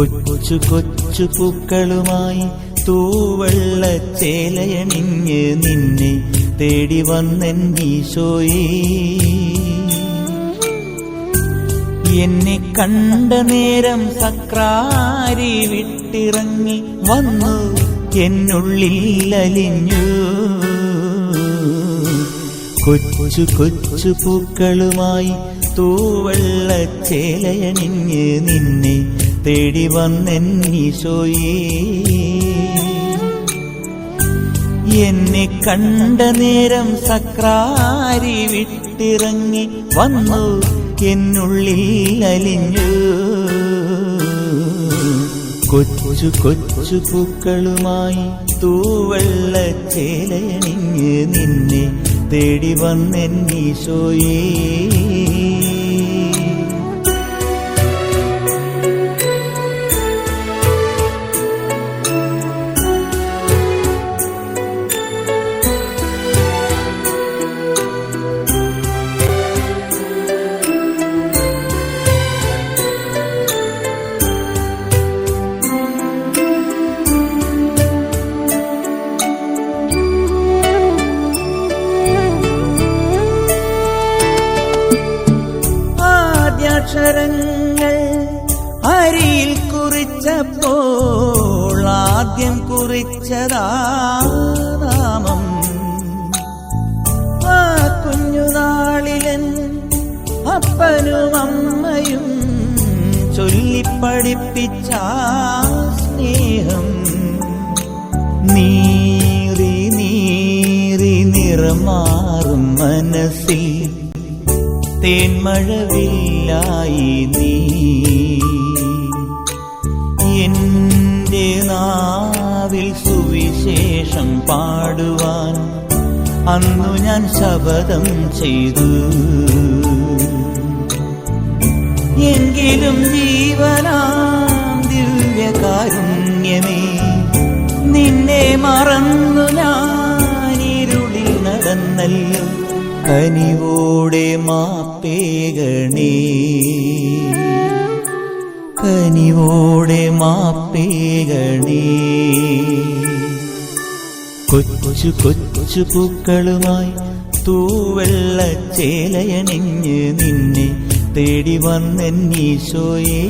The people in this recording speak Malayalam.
കൊച്ചു കൊച്ചു പൂക്കളുമായി തൂവെള്ള ചേലയണിഞ്ഞ് നിന്നെ തേടി വന്നെന്നീശോയേ എന്നെ കണ്ട നേരം സക്രാരി വിട്ടിറങ്ങി വന്നു എന്നുള്ളിൽ അലിഞ്ഞു. കൊച്ചു കൊച്ചു പൂക്കളുമായി തൂവെള്ള ചേലയണിഞ്ഞ് നിന്നെ തേടി വന്നെന്നീശോയേ എന്നെ കണ്ട നേരം സക്രാരി വിട്ടിറങ്ങി വന്നു എന്നുള്ളിൽ അലിഞ്ഞു. കൊച്ചു കൊച്ചു പൂക്കളുമായി തൂവെള്ള ചേലയണിഞ്ഞ് നിന്നെ തേടി വന്നെന്നീശോയേ ആദ്യാക്ഷരങ്ങൾ അരിയിൽ കുറിച്ചപ്പോൾ ആദ്യം കുറിച്ചതാ നാമം. ആ കുഞ്ഞുനാളിലൻ അപ്പനും അമ്മയും ചൊല്ലിപ്പടിപ്പിച്ച ആ സ്നേഹം. നീറി നീറി നിറമാറും മനസ്സിൽ തേന്മഴവില്ലായി നീ. എന്റെ നാവിൽ സുവിശേഷം പാടുവാൻ അന്നു ഞാൻ ശപഥം ചെയ്തു. എങ്കിലും ജീവനാം ദിവ്യകാരുണ്യമേ നിന്നെ മറന്നു ഞാൻ ഇരുളിൽ നടന്നല്ലോ. കനിവോടെ മാപ്പേകണേ കനിവോടെ മാപ്പേകണേ കൊച്ചു കൊച്ചു പൂക്കളുമായി തൂവെള്ള ചേലയണിഞ്ഞ് നിന്നെ തേടി വന്നെന്നീശോയേ